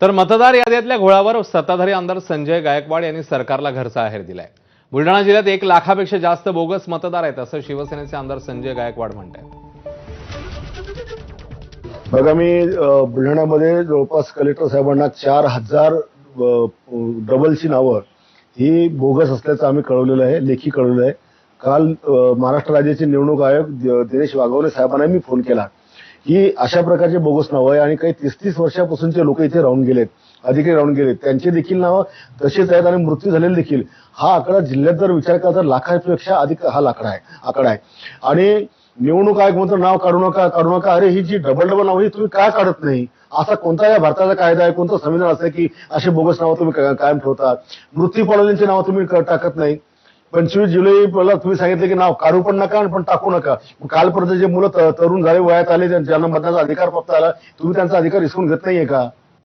तर मतदार यादीतल्या घोळावर सत्ताधारी आमदार संजय गायकवाड यांनी सरकारला घरचा आहेर दिलाय. बुलढाणा जिल्ह्यात एक लाखापेक्षा जास्त बोगस मतदार आहेत असं शिवसेनेचे आमदार संजय गायकवाड म्हणतात बघा मी बुलढाण्यामध्ये जवळपास कलेक्टर साहेबांना चार हजार डबलची नावं ही बोगस असल्याचं आम्ही कळवलेलं आहे लेखी कळवलं आहे. काल महाराष्ट्र राज्याचे निवडणूक आयोग दिनेश वाघवणे साहेबांना मी फोन केला. ही अशा प्रकारचे बोगस नावं आहे. आणि काही तीस तीस वर्षापासूनचे लोक इथे राहून गेलेत अधिकारी राहून गेलेत. त्यांचे देखील नावं तसेच आहेत आणि मृत्यू झालेले देखील. हा आकडा जिल्ह्यात जर विचार केला तर लाखापेक्षा अधिक हा लाकडा आहे आकडा आहे. आणि निवडणूक आयोग म्हणतो नाव काढू नका काढू नका. अरे ही जी डबल डबल नाव ही तुम्ही काय काढत नाही? असा कोणता या भारताचा कायदा आहे कोणतं संविधान असं की असे बोगस नावं तुम्ही कायम ठेवता? मृत्यू पावलेल्यांची नावं तुम्ही टाकत नाही. पंचवीस जुलैला तुम्ही सांगितलं की नाव काढू पण नका आणि पण टाकू नका. कालपर्यंत जे मुलं तरुण झाले वयात आले ज्यांना मतदानाचा अधिकार प्राप्त आला तुम्ही त्यांचा अधिकार हिसकून घेत नाहीये का?